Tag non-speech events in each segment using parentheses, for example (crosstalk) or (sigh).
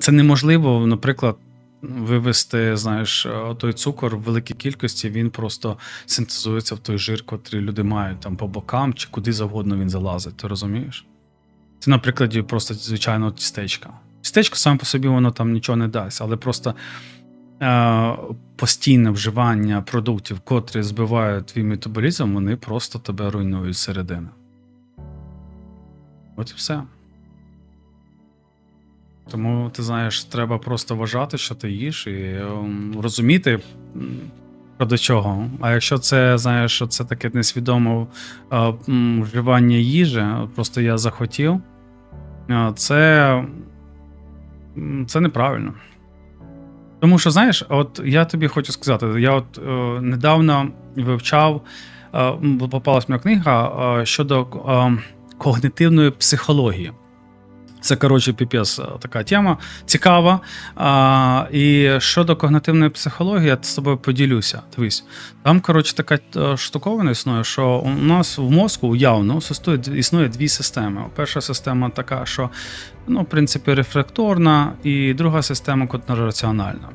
це неможливо, наприклад, вивести, знаєш, той цукор в великій кількості, він просто синтезується в той жир, котрий люди мають там по бокам чи куди завгодно він залазить. Ти розумієш? Це, на прикладі, просто звичайно тістечка. Тістечко саме по собі воно там нічого не дасть, але просто е, постійне вживання продуктів, котрі збивають твій метаболізм, вони просто тебе руйнують зсередини. От і все. Тому ти знаєш, треба просто вважати, що ти їш, і ем, розуміти що до чого. А якщо це, знаєш, що це таке несвідоме е, вживання їжі, просто я захотів, е, це, це неправильно. Тому що, знаєш, от я тобі хочу сказати, я от е, недавно вивчав, е, попалась мені книга е, щодо е, когнитивної психології. Це, коротше, піпець, е, така тема цікава. А, і щодо когнитивної психології, я з тобою поділюся. Дивись, там, коротше, така е, штуковина існує, що у нас в мозку існує, існує дві системи. Перша система така, що, ну, в принципі, рефлекторна, і друга система контрраціональна.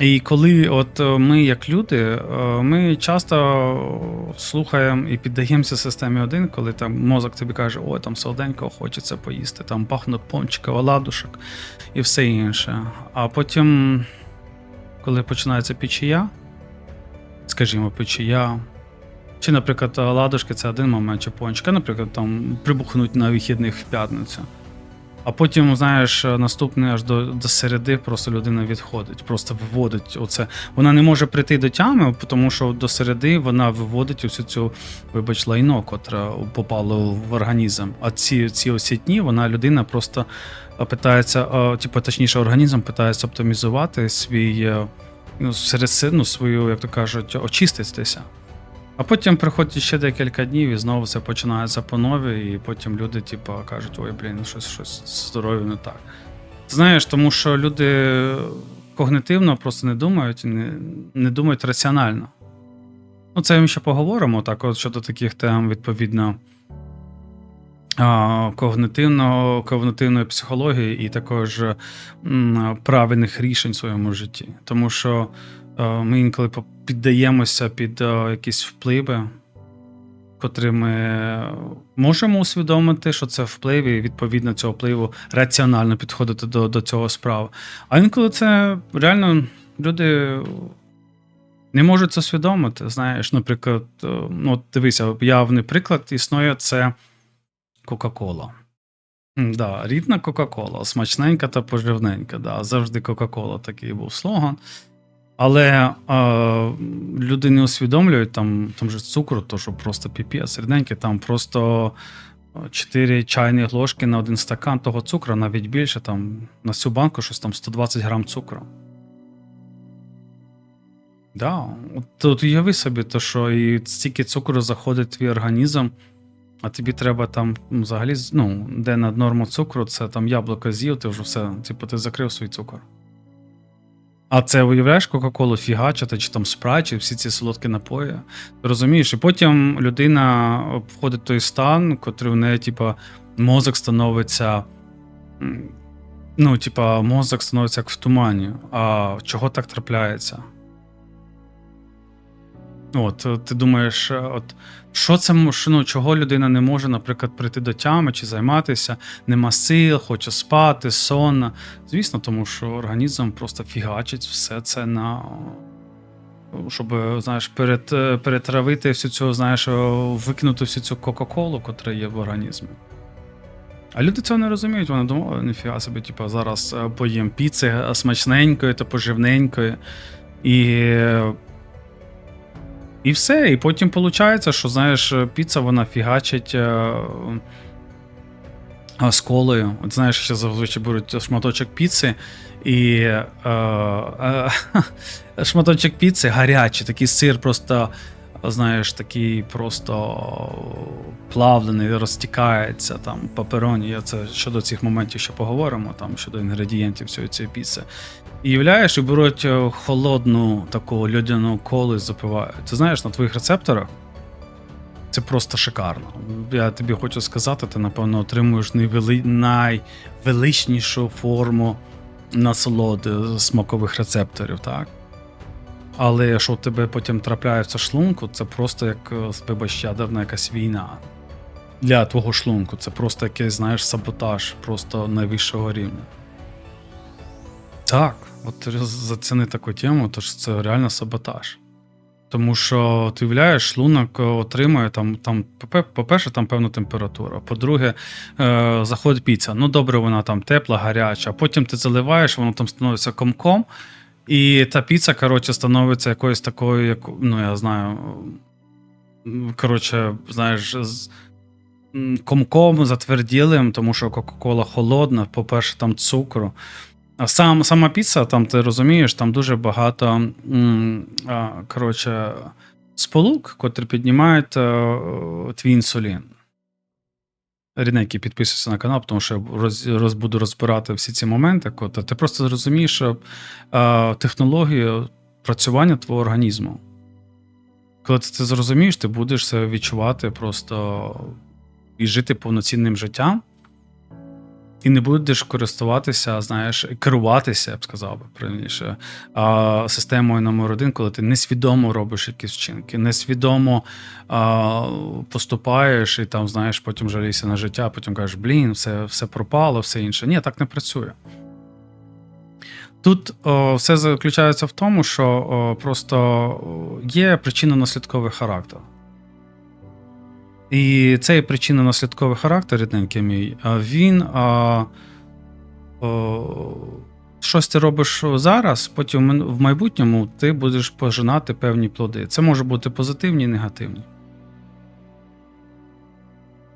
І коли от е, ми, як люди, е, ми часто слухаємо і піддаємося системі один, коли там мозок тобі каже, ой, там солоденького хочеться поїсти, там пахнуть пончики, оладушок і все інше. А потім, коли починається печія, скажімо, печія, чи, наприклад, оладушки це один момент, чи пончики, наприклад, там прибухнуть на вихідних в п'ятницю. А потім, знаєш, наступне аж до, до середи просто людина відходить, просто виводить оце. Вона не може прийти до тями, тому що до середи вона виводить усю цю, вибач, лайно, котре попало в організм. А ці, ці осі дні вона людина просто питається, типу, точніше, організм питається оптимізувати свій е, ну, свою, як то кажуть, очиститися. А потім приходить ще декілька днів, і знову все починається по нові, і потім люди, типу, кажуть, ой, блін, ну щось, щось з здоров'ям не так. Знаєш, тому що люди когнитивно просто не думають, не, не думають раціонально. Ну, це ми ще поговоримо так, от щодо таких тем, відповідно, а, когнитивного, когнитивної психології і також правильних рішень в своєму житті. Тому що ми інколи піддаємося під е, якісь впливи, котрі ми можемо усвідомити, що це вплив, і відповідно цього впливу раціонально підходити до, до цього справ. А інколи це реально люди не можуть це усвідомити. Знаєш, наприклад, е, ну, дивися, явний приклад існує це Кока-Кола. Да, рідна Кока-Кола, смачненька та поживненька. Да, завжди Кока-Кола такий був слоган. Але е, люди не усвідомлюють, там, там же цукру, то що просто піпець, рідненький, там просто 4 чайні ложки на один стакан того цукру, навіть більше, там на всю банку щось там 120 грам цукру. Да, от уяви собі, то, що і стільки цукру заходить в твій організм, а тобі треба там ну, взагалі, ну, де над норму цукру, це там яблуко з'їв, ти вже все, типу, ти закрив свій цукор. А це уявляєш Кока-Колу фігачити, чи там спрайт, чи всі ці солодкі напої. Ти розумієш? І потім людина входить в той стан, котрий в неї, типа, мозок становиться. Ну, типа, мозок становиться як в тумані. А чого так трапляється? От, е, ти думаєш, е, от що це ну, чого людина не може, наприклад, прийти до тями чи займатися, нема сил, хоче спати, сонна. Звісно, тому що організм просто фігачить все це на. Щоб, знаєш, перед, е, перетравити всю цю, знаєш, викинути всю цю Кока-Колу, котра є в організмі. А люди цього не розуміють, вони думають, «О, ніфіга собі, типу, зараз поїм піци смачненької та поживненької. І і все. І потім виходить, що знаєш, піца вона фігачить е, е, з колою. От знаєш, ще зазвичай беруть шматочок піци, і е, е, (laughs) шматочок піци гарячий, такий сир просто. Знаєш, такий просто плавлений, розтікається там папероні. Я це щодо цих моментів ще поговоримо, там щодо інгредієнтів цієї цієї піци. І являєш, і беруть е, холодну таку льодяну колу і запивають. Ти знаєш, на твоїх рецепторах Це просто шикарно. Я тобі хочу сказати, ти, напевно, отримуєш найвели... найвеличнішу форму насолоди смакових рецепторів, так? Але що в тебе потім трапляється шлунку, це просто як, е, ядерна якась війна. Для твого шлунку. Це просто якийсь, знаєш, саботаж просто найвищого рівня. Так, от заціни таку тему, то ж це реально саботаж. Тому що ти уявляєш, шлунок е, отримує там, там по-перше, там певна температура. По-друге, е, заходить піца. Ну, добре, вона там тепла, гаряча. Потім ти заливаєш, воно там становиться комком, і та піца, коротше, становиться якоюсь такою, як, ну, я знаю, коротше, знаєш, з комком затверділим, тому що Кока-Кола холодна, по-перше, там цукру. А сам, сама піца, там ти розумієш, там дуже багато коротше, сполук, котрі піднімають е, твій інсулін. Рідненькі, підписуйся на канал, тому що я роз, роз, буду розбирати всі ці моменти. Кота. ти просто зрозумієш що, е, технологію працювання твого організму. Коли ти це зрозумієш, ти будеш це відчувати просто і жити повноцінним життям. І не будеш користуватися, знаєш, керуватися, я б сказав би правильніше, системою номер один, коли ти несвідомо робиш якісь вчинки, несвідомо поступаєш і там, знаєш, потім жалійся на життя, потім кажеш, блін, все, все пропало, все інше. Ні, так не працює. Тут о, все заключається в тому, що о, просто є причинно-наслідковий характер. І цей причинно-наслідковий характер, рідненький мій, він а, о, щось ти робиш зараз, потім в майбутньому ти будеш пожинати певні плоди. Це може бути позитивні і негативні.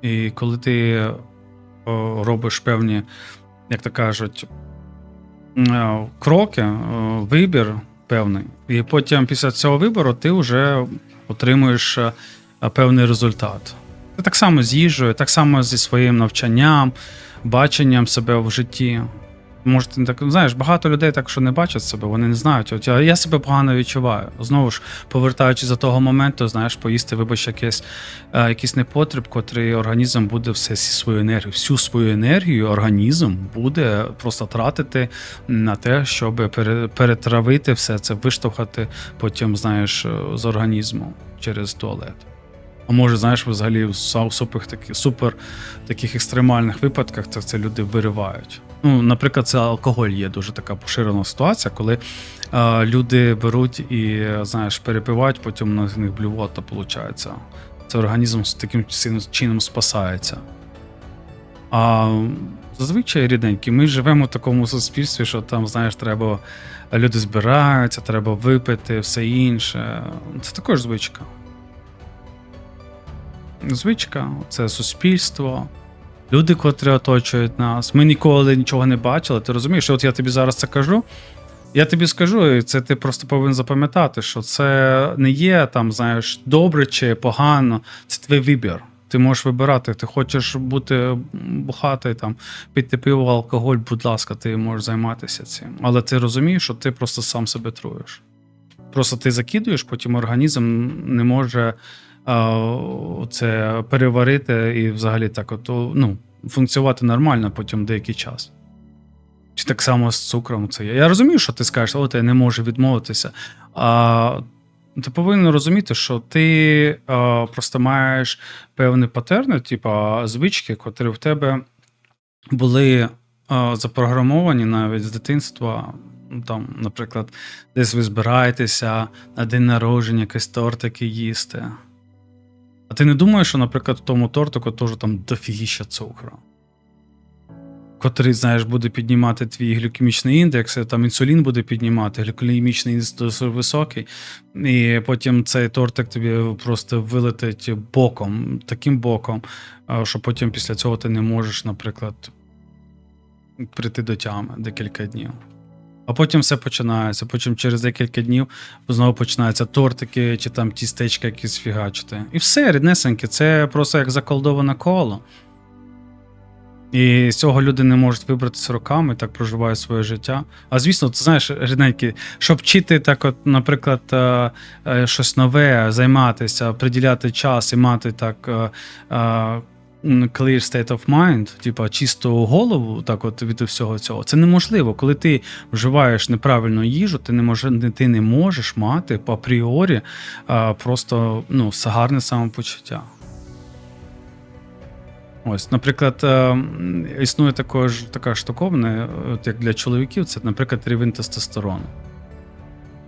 І коли ти о, робиш певні, як то кажуть, кроки, е, вибір певний, і потім після цього вибору ти вже отримуєш е, певний результат. Це так само з їжею, так само зі своїм навчанням, баченням себе в житті. Може, ти так знаєш, багато людей так, що не бачать себе, вони не знають. От я, я себе погано відчуваю. Знову ж, повертаючись до того моменту, знаєш, поїсти, вибач, якийсь, е, якийсь непотріб, котрий організм буде все всі свою енергію. Всю свою енергію організм буде просто тратити на те, щоб пере, перетравити все це, виштовхати потім, знаєш, е, з організму через туалет. А може, знаєш, взагалі в супер, такі, супер таких екстремальних випадках це, це люди виривають. Ну, наприклад, це алкоголь є дуже така поширена ситуація, коли е, люди беруть і, знаєш, перепивають, потім на них блювота виходить. Це організм таким чином спасається. А зазвичай рідненькі, ми живемо в такому суспільстві, що там, знаєш, треба люди збираються, треба випити, все інше. Це також звичка. Звичка, це суспільство, люди, котрі оточують нас. Ми ніколи нічого не бачили. Ти розумієш, от я тобі зараз це кажу. Я тобі скажу, і це ти просто повинен запам'ятати, що це не є там, знаєш, добре чи погано, це твій вибір. Ти можеш вибирати, ти хочеш бути бухатий, там, пити пиво, алкоголь, будь ласка, ти можеш займатися цим. Але ти розумієш, що ти просто сам себе труєш. Просто ти закидуєш, потім організм не може це переварити і взагалі так от, ну, функціонувати нормально потім деякий час. Чи так само з цукром це є. Я розумію, що ти скажеш, от я не можу відмовитися. А, ти повинен розуміти, що ти а, просто маєш певні патерни, типу звички, котрі в тебе були а, запрограмовані навіть з дитинства. Там, наприклад, десь ви збираєтеся на день народження, якісь тортики їсти. А ти не думаєш, що, наприклад, в тому тортику теж там дофігіща цукру, котрий, знаєш, буде піднімати твій глюкемічний індекс, там інсулін буде піднімати, глюкемічний індекс досить високий, і потім цей тортик тобі просто вилетить боком, таким боком, що потім після цього ти не можеш, наприклад, прийти до тями декілька днів. А потім все починається. Потім через декілька днів знову починаються тортики чи там тістечка якісь фігачити. І все, ріднесеньке, це просто як заколдоване коло. І з цього люди не можуть вибратися роками, так проживають своє життя. А звісно, ти знаєш, рідненькі, щоб вчити так, от, наприклад, е, е, щось нове, займатися, приділяти час і мати так. Е, е, Clear state of mind, типа чисту голову, так от від всього цього. Це неможливо. Коли ти вживаєш неправильну їжу, ти не може, ти не можеш мати по апріорі просто ну, гарне самопочуття. Ось, наприклад, е, існує також така штуковина, от як для чоловіків, це, наприклад, рівень тестостерону.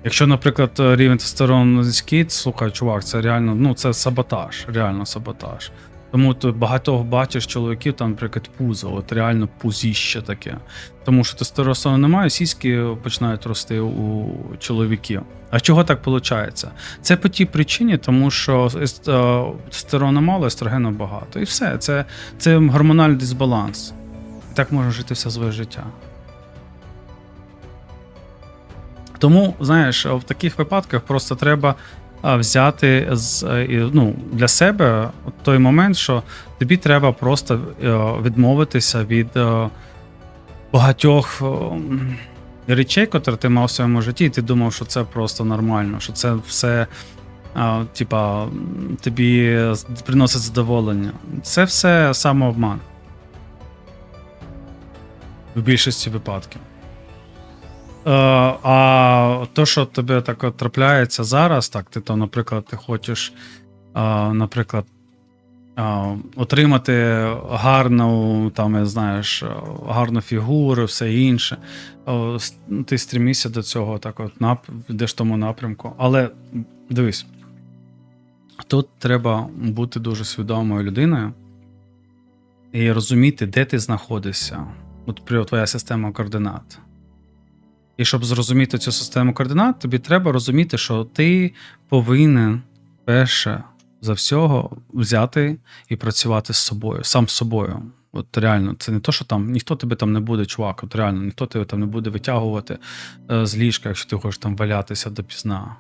Якщо, наприклад, рівень тестостерону низький, слухай, чувак, це реально ну, це саботаж, реально саботаж. Тому ти багато бачиш чоловіків, там, наприклад, пузо, от реально пузіще таке. Тому що тестостерону немає, сіськи починають рости у чоловіків. А чого так виходить? Це по тій причині, тому що е, тестостерону мало, естрогену багато. І все. Це, це гормональний дисбаланс. Так можна жити все своє життя. Тому, знаєш, в таких випадках просто треба взяти з, е, ну, для себе той момент, що тобі треба просто е, відмовитися від е, багатьох речей, які ти мав в своєму житті, і ти думав, що це просто нормально, що це все. Типа, тобі приносить задоволення. Це все самообман. В більшості випадків. Е, а то, що тобі так от трапляється зараз, так, ти то, наприклад, ти хочеш, е, наприклад, е, отримати гарну, там, знаєш, гарну фігуру, все інше. Ти стрімішся до цього, так от нап, йдеш в тому напрямку. Але дивись, тут треба бути дуже свідомою людиною і розуміти, де ти знаходишся. От твоя система координат. І щоб зрозуміти цю систему координат, тобі треба розуміти, що ти повинен перше за всього взяти і працювати з собою, сам з собою. От реально, це не то, що там ніхто тебе там не буде, чувак. От реально, ніхто тебе там не буде витягувати е, з ліжка, якщо ти хочеш там валятися допізна.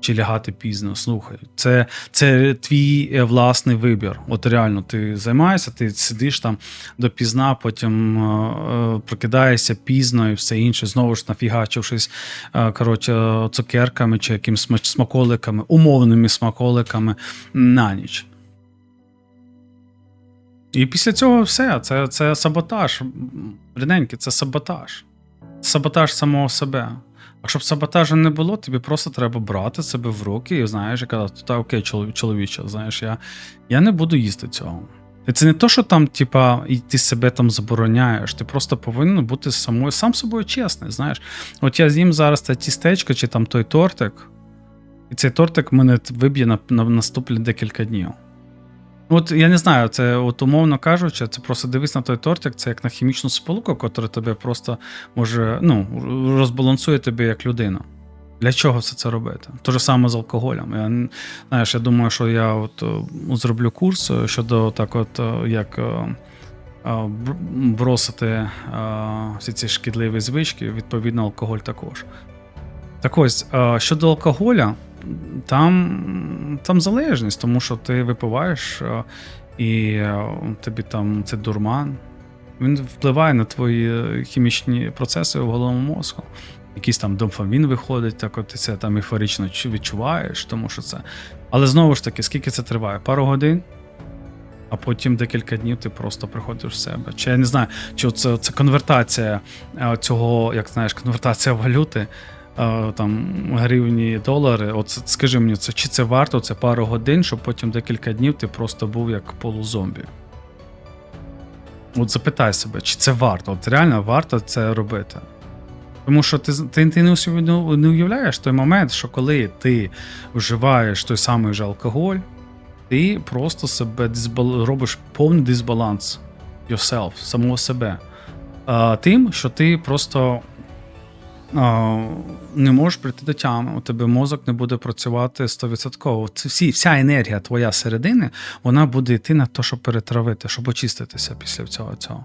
Чи лягати пізно, слухай. Це, це твій е, власний вибір. От реально, ти займаєшся, ти сидиш там допізна, потім е, е, прокидаєшся пізно і все інше, знову ж нафігачившись е, коротше, цукерками чи якимись смаколиками, умовними смаколиками на ніч. І після цього все. Це, це саботаж. Рідненький, це саботаж. Саботаж самого себе. А щоб саботажу не було, тобі просто треба брати себе в руки і знаєш, і казати, та окей, чолові- чоловіче, знаєш, я, я не буду їсти цього. І це не то, що там, типа, і ти себе там забороняєш. Ти просто повинен бути самою, сам собою чесний. Знаєш, от я з'їм зараз це тістечко чи там той тортик, і цей тортик мене виб'є на, на наступні декілька днів. От я не знаю, це от умовно кажучи, це просто дивись на той тортик, це як на хімічну сполуку, яка тебе просто може ну, розбалансує тебе як людину. Для чого все це робити? Те ж саме з алкоголем. Я, знаєш, я думаю, що я от е, зроблю курс е, щодо так, от е, як бр- бросити всі ці шкідливі звички, відповідно, алкоголь також. Так ось, щодо алкоголя, там, там залежність, тому що ти випиваєш е, і е, тобі там це дурман. Він впливає на твої хімічні процеси в головному мозку. Якийсь там дофамін виходить, так от ти це там ейфорично чу- відчуваєш, тому що це. Але знову ж таки, скільки це триває? Пару годин, а потім декілька днів ти просто приходиш в себе. Чи я не знаю, чи це, це конвертація е, цього, як знаєш, конвертація валюти, там гривні, долари. От скажи мені, це чи це варто? Це пару годин, щоб потім декілька днів ти просто був як полузомбі. От запитай себе, чи це варто? От реально варто це робити. Тому що ти, ти, ти не, не уявляєш той момент, що коли ти вживаєш той самий же алкоголь, ти просто себе дисбал... робиш повний дисбаланс yourself, самого себе. А, тим, що ти просто не можеш прийти до тями, у тебе мозок не буде працювати 100%. Це всі, вся енергія твоя середини, вона буде йти на те, щоб перетравити, щоб очиститися після цього. цього.